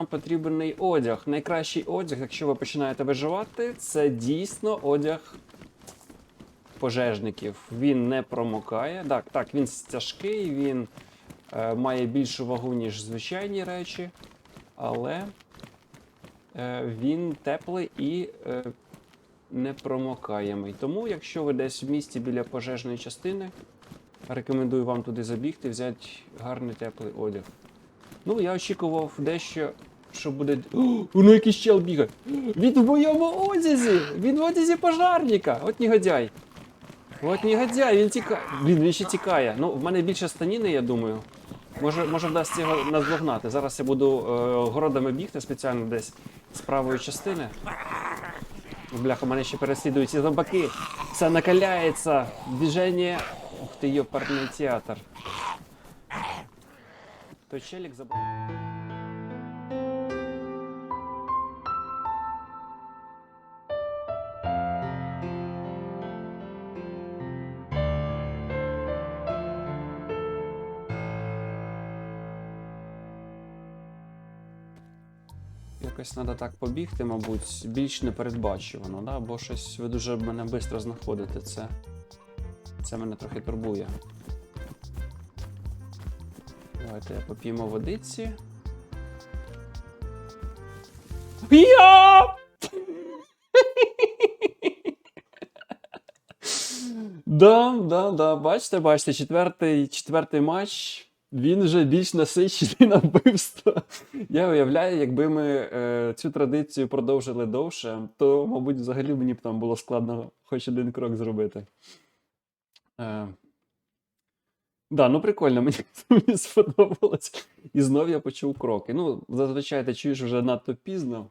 Вам потрібний одяг. Найкращий одяг, якщо ви починаєте виживати, це дійсно одяг пожежників. Він не промокає. Так, так, він тяжкий, він е, має більшу вагу, ніж звичайні речі, але е, він теплий і е, непромокаємий. Тому, якщо ви десь в місті біля пожежної частини, рекомендую вам туди забігти, взяти гарний теплий одяг. Ну, я очікував дещо, що буде. О, воно якийсь чел бігає. Він в моєму одязі! Він в одязі пожарника! От негодяй. От негодяй, він тікає. Блін, він ще тікає. Ну, в мене більше станіни, я думаю. Може, може вдасться його наздогнати. Зараз я буду е, городами бігти спеціально десь з правої частини. Бляха, мене ще переслідують ці зомбаки. Все накаляється. Движення. Ух ти, йопарний театр. Той челік забрав. Якось треба так побігти, мабуть, більш непередбачувано, да? бо щось ви дуже мене швидко знаходите. Це, це мене трохи турбує. Давайте поп'ємо водиці. Я! Да, да, да. Бачите, бачите, четвертий, четвертий матч. Він вже більш насичений на вбивство. Я уявляю, якби ми е, цю традицію продовжили довше, то, мабуть, взагалі мені б там було складно хоч один крок зробити. Е, да, ну прикольно, мені, мені сподобалось. І знов я почув кроки. Ну, зазвичай ти чуєш вже надто пізно.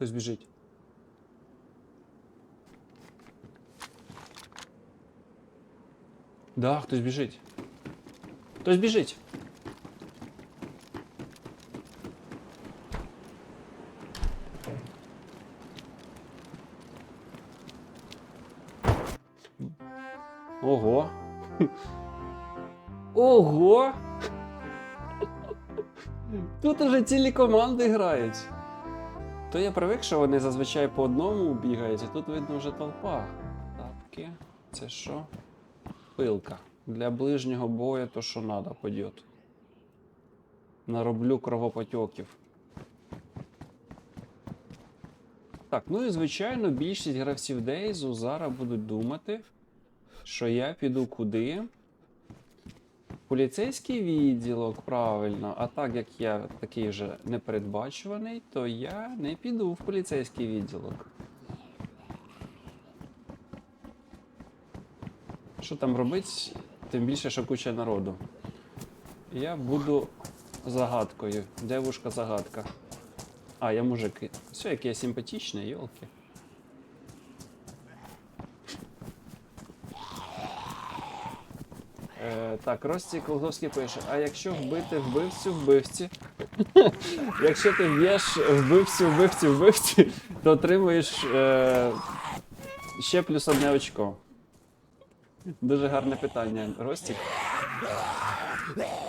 Хтось біжить. Да, хтось біжить. Хтось біжить. Ого. Ого! Тут уже цілі команди грають. То я привик, що вони зазвичай по одному бігають, а тут видно вже толпа. Тапки. Це що? Пилка. Для ближнього бою то що надо, пойдет. Нароблю кровопотьоків. Так, ну і звичайно, більшість гравців Дейзу зараз будуть думати, що я піду куди. Поліцейський відділок, правильно. А так як я такий вже непередбачуваний, то я не піду в поліцейський відділок. Що там робить? Тим більше, що куча народу. Я буду загадкою. Девушка загадка. А, я мужик. Все, який я симпатичний, йолки. Е, так, Рості Колгофський пише: а якщо вбити вбивцю вбивці, якщо ти б'єш вбивцю вбивці вбивці, то отримуєш е, ще плюс одне очко. Дуже гарне питання, Ростік.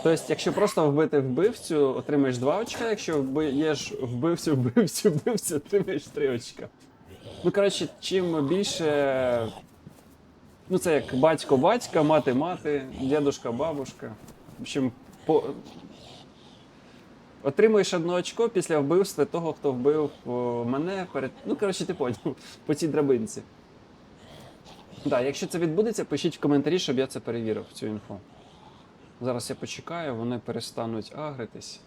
Тобто, якщо просто вбити вбивцю, отримаєш 2 очка, якщо вб'єш вбивцю, вбивцю, вбивцю, отримаєш 3 очка. Ну, коротше, чим більше. Ну, це як батько батька, мати мати, дідушка бабушка. В общем, по... отримуєш одне очко після вбивства того, хто вбив мене перед. Ну, коротше, ти поняв, по цій драбинці. Да, якщо це відбудеться, пишіть в коментарі, щоб я це перевірив, цю інфу. Зараз я почекаю, вони перестануть агритись.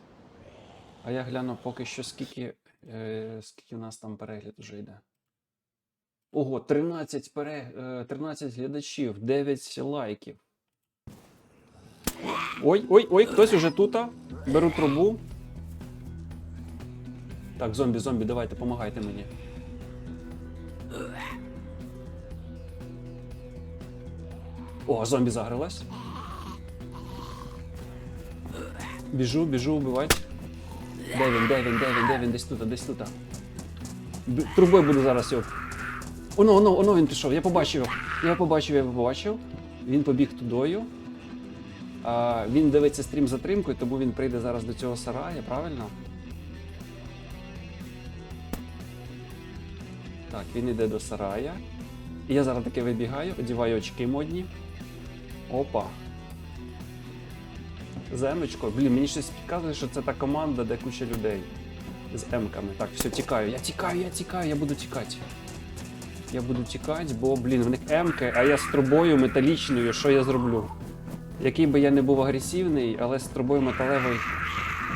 А я гляну поки що, скільки, е, скільки у нас там перегляд вже йде. Ого, 13, пере, е, 13 глядачів, 9 лайків. Ой, ой, ой, хтось уже тут. Беру трубу. Так, зомбі, зомбі, давайте, допомагайте мені. О, зомбі загрилась. Біжу, біжу, вбивати. Де він, де він, де він, де він, десь тут, десь тут. Трубою буду зараз його. Оно, оно, оно він пішов, я побачив його. Я побачив, я побачив. Він побіг тудою. А, він дивиться стрім затримкою, тому він прийде зараз до цього сарая, правильно? Так, він йде до сарая. Я зараз таки вибігаю, одіваю очки модні. Опа. Земочко. Блін, мені щось підказує, що це та команда, де куча людей. З М-ками. Так, все, тікаю. Я тікаю, я тікаю, я буду тікати. Я буду тікати, бо, блін, в них М-ки, а я з трубою металічною, що я зроблю? Який би я не був агресивний, але з трубою металевою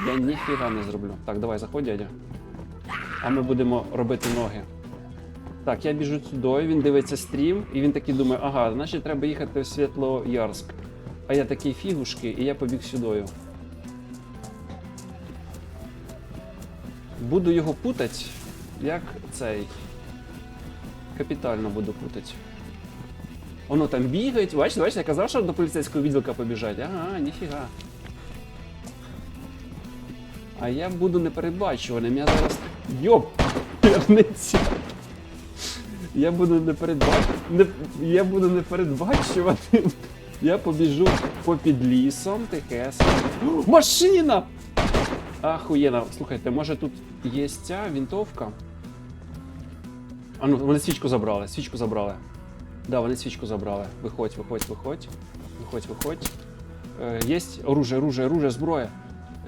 я ніфіга не зроблю. Так, давай, заходь, дядя. А ми будемо робити ноги. Так, я біжу сюди, він дивиться стрім, і він такий думає, ага, значить треба їхати в Світлоярськ. А я такий фігушки, і я побіг сюди. Буду його путати, як цей. Капітально буду путати. Воно там бігає, бачите, бачите, я казав, що до поліцейського відділка побіжать. Ага, ніфіга. А я буду непередбачуваним. Я зараз. Йоп! Пірниця. Я буду непередбач... не... Я буду непередбачуваним. Я побіжу попід лісом. О, Машина! Ахуєнно. Слухайте, може тут є ця вінтовка? А ну, вони свічку забрали, свічку забрали. Да, вони свічку забрали. Виходь, виходь, виходь. Виходь, виходь. Е, єсть оружие, оружие, оружие, зброя.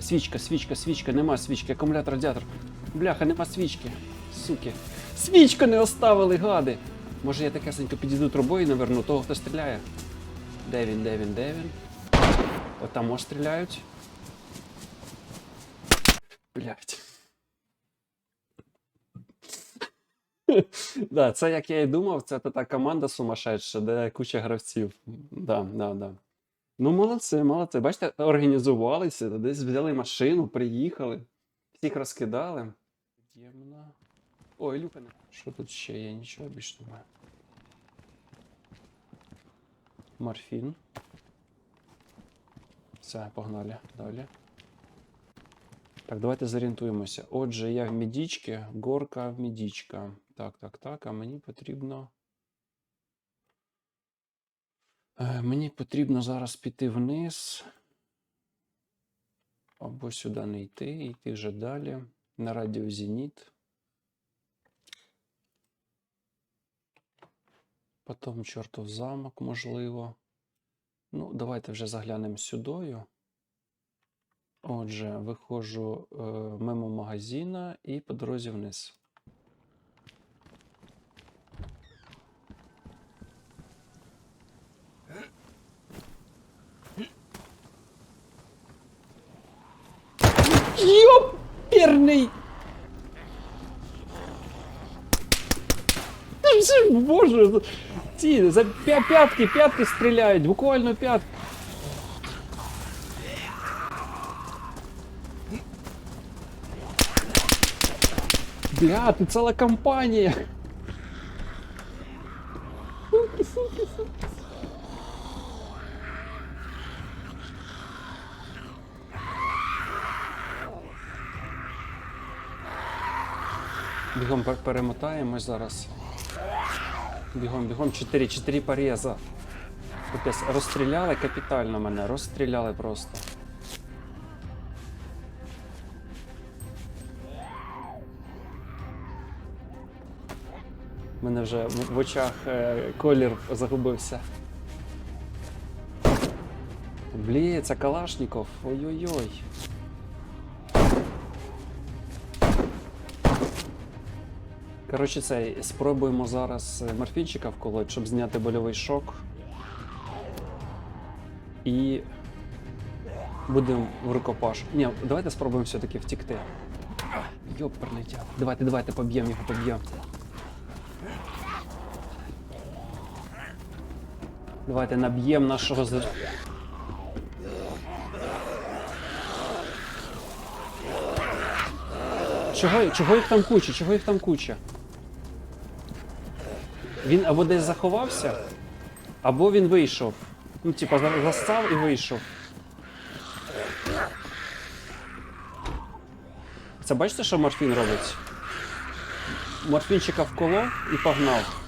Свічка, свічка, свічка, нема свічки, акумулятор, радіатор. Бляха, нема свічки. Суки. Свічку не оставили, гади. Може я такесенько підійду трубою і наверну того, хто стріляє. Де він, де він, де він? От там може стріляють. Блять. Да, це як я і думав, це та команда сумасшедша, де куча гравців. Да, да, да. Ну, молодці, молодці. Бачите, організувалися, десь взяли машину, приїхали, всіх розкидали. Ємна. Ой, Люка. Що тут ще є? Нічого більше немає. Морфін. Все, погнали далі. Так, давайте зорієнтуємося. Отже, я в мідічці, горка в мідічка. Так, так, так, а мені потрібно. Е, мені потрібно зараз піти вниз. Або сюди не йти, йти вже далі. На радіо Зеніт. Потім чортов замок, можливо. Ну, давайте вже заглянемо сюдою. Отже, виходжу е, мимо магазина і по дорозі вниз. Йоперний! Боже, ці за п'ятки, п'ятки стріляють, буквально п'ятки. Бля, тут ціла компанія. Суки, суки, суки. Бігом пер- перемотаємось зараз. Бігом, бігом, 4, 4 пореза. Розстріляли капітально мене, розстріляли просто. Мене вже в, очах е, колір загубився. Блін, це Калашніков. Ой-ой-ой. Коротше, цей, спробуємо зараз е, морфінчика вколоть, щоб зняти больовий шок. І будемо в рукопаш. Ні, давайте спробуємо все-таки втікти. Йоперний тяг. Давайте, давайте поб'ємо його, поб'ємо. Давайте наб'ємо нашого з... Чого, чого їх там куча? Чого їх там куча? Він або десь заховався, або він вийшов. Ну, типа, за- застав і вийшов. Це бачите, що морфін робить? Морфінчика вколов і погнав.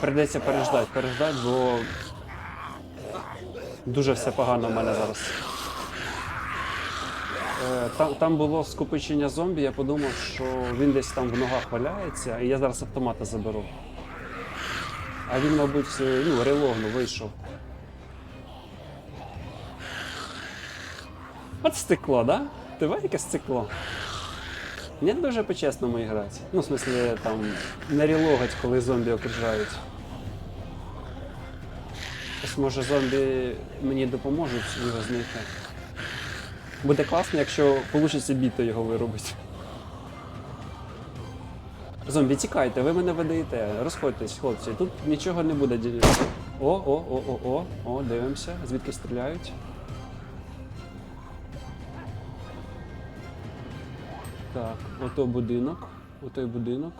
Прийдеться переждати, переждати, бо дуже все погано в мене зараз. Е, Там, там було скопичення зомбі, я подумав, що він десь там в ногах валяється, і я зараз автомата заберу. А він, мабуть, е, ну, релогно вийшов. От стекло, да? Ти яке стекло? Не дуже по-чесному грати. Ну, в смислі, там, не релогать, коли зомбі окружають. Ось може зомбі мені допоможуть його знайти. Буде класно, якщо вийде біто його виробити. Зомбі, тікайте, ви мене видаєте. Розходьтесь, хлопці. Тут нічого не буде. ді- О, о, о, о, о, о, дивимося, звідки стріляють. Ото будинок. Отой будинок.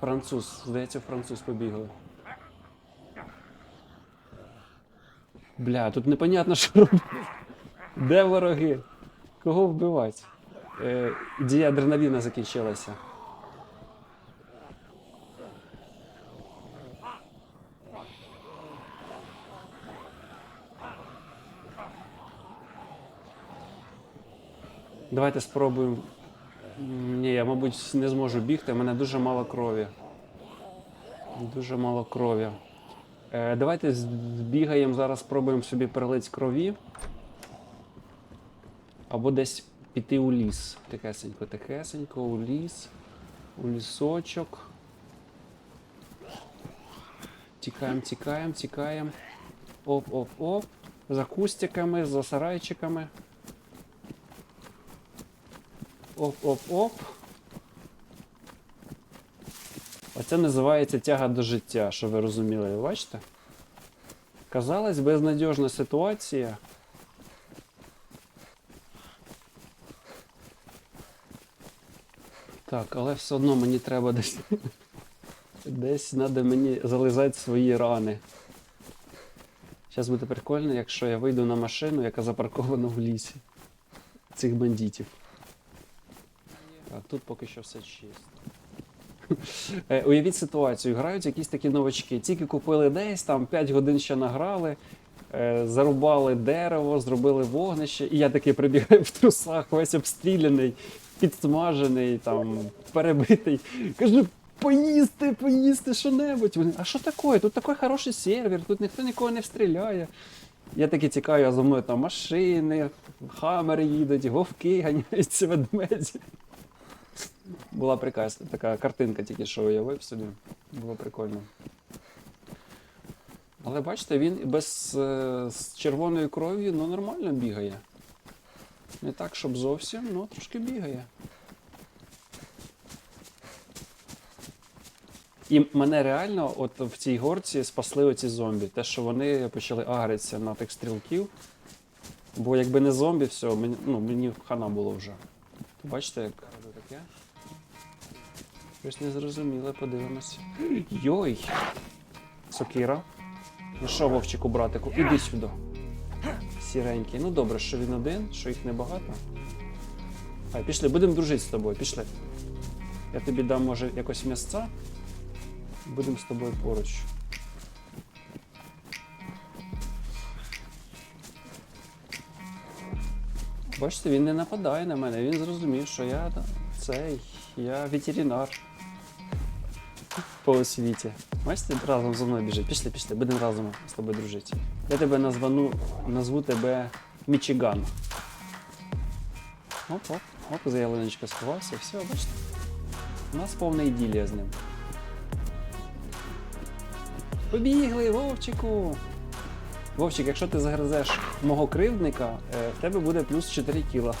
Француз, здається, француз побігли. Бля, тут непонятно, що робити. Де вороги? Кого вбивати? Е, дія адреналіна закінчилася. Давайте спробуємо. Ні, я, мабуть, не зможу бігти, в мене дуже мало крові. Дуже мало крові. Е, давайте збігаємо зараз, спробуємо собі перелити крові. Або десь піти у ліс. Тихесенько, тихесенько, у ліс, у лісочок. Тікаємо, тікаємо, тікаємо. Оп, оп, оп. За кустиками, за сарайчиками. Оп, оп, оп. Оце називається тяга до життя, що ви розуміли, бачите? Казалось, безнадіжна ситуація. Так, але все одно мені треба десь. Десь треба мені зализати свої рани. Зараз буде прикольно, якщо я вийду на машину, яка запаркована в лісі. Цих бандитів. Так, тут поки що все чисто. Е, Уявіть ситуацію, грають якісь такі новачки. Тільки купили десь, там 5 годин ще награли, е, зарубали дерево, зробили вогнище, і я такий прибігаю в трусах, весь обстріляний, підсмажений, там, перебитий. Кажу, поїсти, поїсти що-небудь. Вони, А що таке? Тут такий хороший сервер, тут ніхто нікого не стріляє. Я таки тікаю, а за мною там машини, хамери їдуть, вовки ганяються, ведмеді. Була прекрасна така картинка, тільки що уявив собі. Було прикольно. Але бачите, він без е, з червоною кров'ю ну, нормально бігає. Не так, щоб зовсім, ну трошки бігає. І мене реально от в цій горці спасли оці зомбі. Те, що вони почали агритися на тих стрілків. Бо якби не зомбі, все, мені, ну, мені хана було вже. Бачите, як? Щось незрозуміле, подивимось. Йой! Сокира. Ну що, Вовчику, братику, іди сюди. Сіренький. Ну добре, що він один, що їх небагато. Хай, пішли, будемо дружити з тобою, пішли. Я тобі дам, може, якось місця. Будемо з тобою поруч. Бачите, він не нападає на мене, він зрозумів, що я цей, я ветеринар по освіті. Бачите, разом зі мною біжить. Пішли, пішли, будемо разом з тобою дружити. Я тебе названу, назву тебе Мічиган. Оп, оп, оп, за сховався, все, бачите. У нас повна іділія з ним. Побігли, Вовчику! Вовчик, якщо ти загризеш мого кривдника, е, в тебе буде плюс 4 кіла.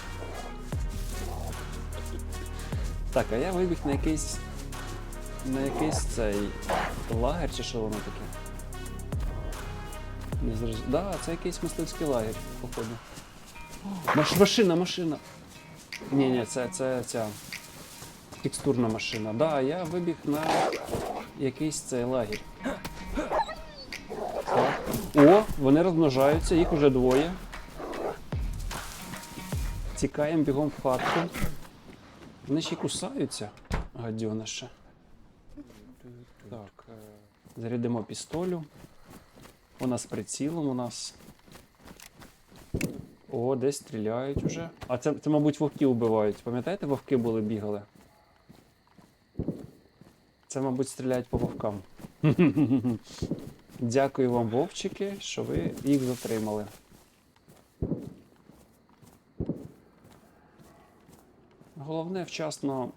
Так, а я вибіг на якийсь. На якийсь цей лагер чи що воно таке? Не зрозумів. Да, це якийсь мисливський лагерь, походу. Маш, машина, машина. Ні, ні, це, це ця текстурна машина. Да, я вибіг на якийсь цей лагерь. О, вони розмножаються, їх уже двоє. Тікаємо бігом в хатку. Вони ще й кусаються, гадьонище. Так, е, зарядимо пістолю. Вона з прицілом у нас. О, десь стріляють уже. А це, це мабуть, вовки вбивають. Пам'ятаєте, вовки були бігали? Це, мабуть, стріляють по вовкам. Дякую вам, вовчики, що ви їх затримали. Головне вчасно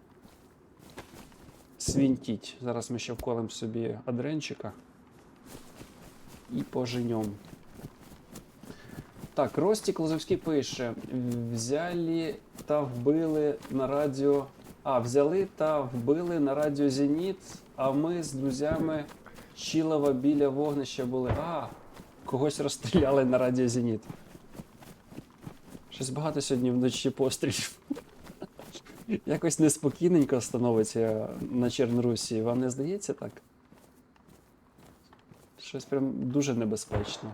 свінтіть. Зараз ми ще вколем собі адренчика і поженем. Так, Ростік Лозовський пише: взяли та вбили на радіо. А, взяли та вбили на радіо Зеніт, а ми з друзями Чілова біля вогнища були. А, когось розстріляли на радіо Зеніт. Щось багато сьогодні вночі пострілів. Якось неспокійненько становиться на Чорнорусі. Вам не здається так? Щось прям дуже небезпечно.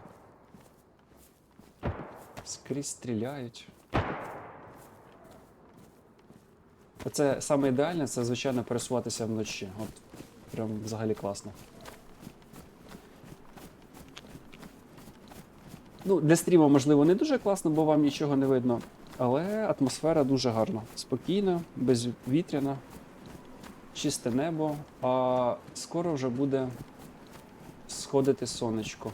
Скрізь стріляють. Оце саме ідеальне, це, звичайно, пересуватися вночі. От прям взагалі класно. Ну, для стріму, можливо, не дуже класно, бо вам нічого не видно. Але атмосфера дуже гарна. Спокійна, безвітряна, чисте небо, а скоро вже буде сходити сонечко.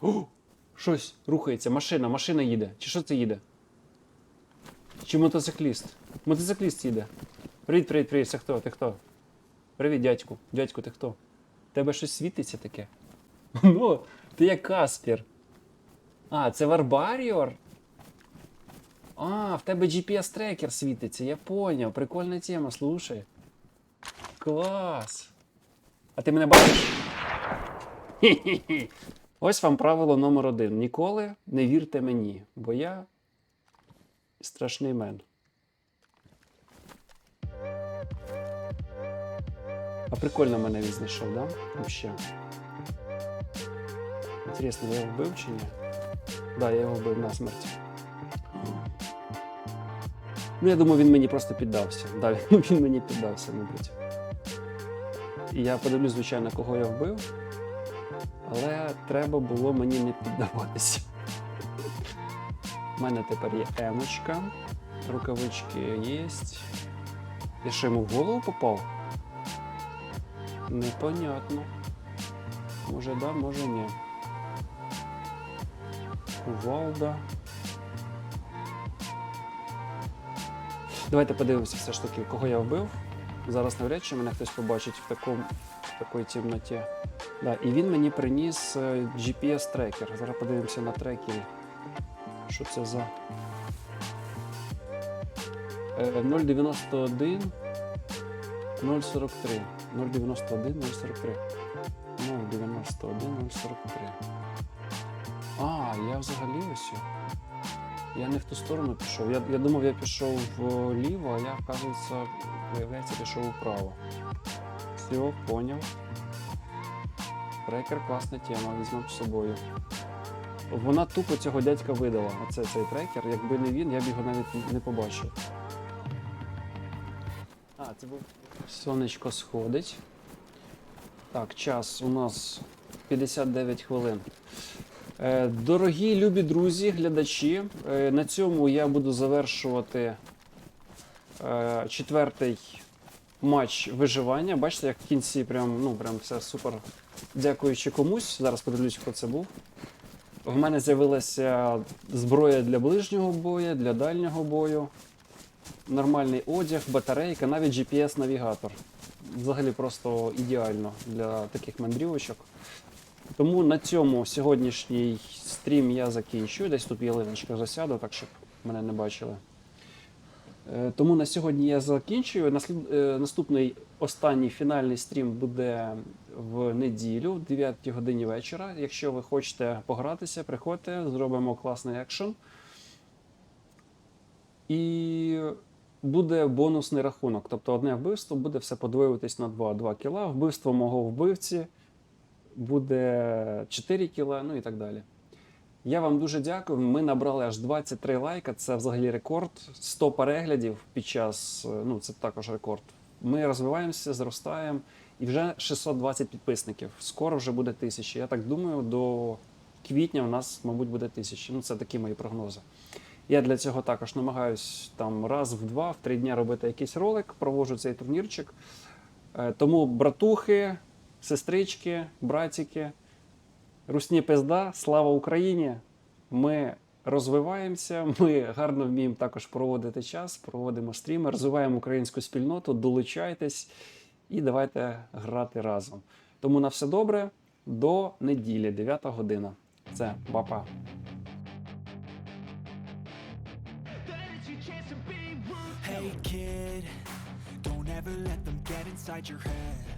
О! Щось рухається, машина, машина їде. Чи що це їде? Чи мотоцикліст? Мотоцикліст їде. Привіт, привіт, привіт, це хто? Ти хто? Привіт, дядьку. Дядьку, ти хто? Тебе щось світиться таке? Ну, ти як Каспір. А, це Варбаріор? А, в тебе GPS-трекер світиться, я поняв. Прикольна тема, слушай. Клас. А ти мене бачиш? Хі-хі-хі. Ось вам правило номер один. Ніколи не вірте мені, бо я страшний мен. А прикольно мене він знайшов, да? Вообще. Інтересно, я його вбив чи ні? Да, я його вбив насмерть. Ну, я думаю, він мені просто піддався. Да, він мені піддався, мабуть. І я подивлюсь, звичайно, кого я вбив. Але треба було мені не піддаватися. У мене тепер є емочка. Рукавички є. Я що йому в голову попав? Непонятно. Може да, може ні. Кувалда. Давайте подивимося все ж таки, кого я вбив. Зараз навряд чи мене хтось побачить в такому в такій темноті. Да, і він мені приніс е, GPS-трекер. Зараз подивимося на трекері. Що це за. Е, 091 043. 091 043. 091 043. Я взагалі ось. Я не в ту сторону пішов. Я, я думав, я пішов вліво, а я, оказується, виявляється, пішов вправо. Все, поняв. Трекер класна тема, візьмемо з собою. Вона тупо цього дядька видала. Оце цей трекер. Якби не він, я б його навіть не побачив. А, це був. Сонечко сходить. Так, час у нас 59 хвилин. Е, Дорогі любі друзі, глядачі, е, на цьому я буду завершувати е, четвертий матч виживання. Бачите, як в кінці прям, ну, прям все супер. Дякуючи комусь. Зараз подивлюсь, хто це був. В мене з'явилася зброя для ближнього бою, для дальнього бою. Нормальний одяг, батарейка, навіть GPS-навігатор. Взагалі просто ідеально для таких мандрівочок. Тому на цьому сьогоднішній стрім я закінчую. Десь тут ялиночка засяду, так щоб мене не бачили. Е, Тому на сьогодні я закінчую. Е, Наступний останній фінальний стрім буде в неділю, в 9 годині вечора. Якщо ви хочете погратися, приходьте, зробимо класний екшен. І буде бонусний рахунок. Тобто одне вбивство буде все подвоюватись на 2, 2 кіла. Вбивство мого вбивці буде 4 кіла, ну і так далі. Я вам дуже дякую. Ми набрали аж 23 лайка. Це взагалі рекорд. 100 переглядів під час. е, Ну, це також рекорд. Ми розвиваємося, зростаємо. І вже 620 підписників. Скоро вже буде 1000. Я так думаю, до квітня у нас, мабуть, буде 1000. Ну, це такі мої прогнози. Я для цього також намагаюсь там раз в два, в три дні робити якийсь ролик, проводжу цей турнірчик. Е, Тому братухи, сестрички, братики, русні пизда, слава Україні! Ми розвиваємося, ми гарно вміємо також проводити час, проводимо стріми, розвиваємо українську спільноту, долучайтесь і давайте грати разом. Тому на все добре, до неділі, 9 година. Це папа. Hey kid, don't ever let them get inside your head.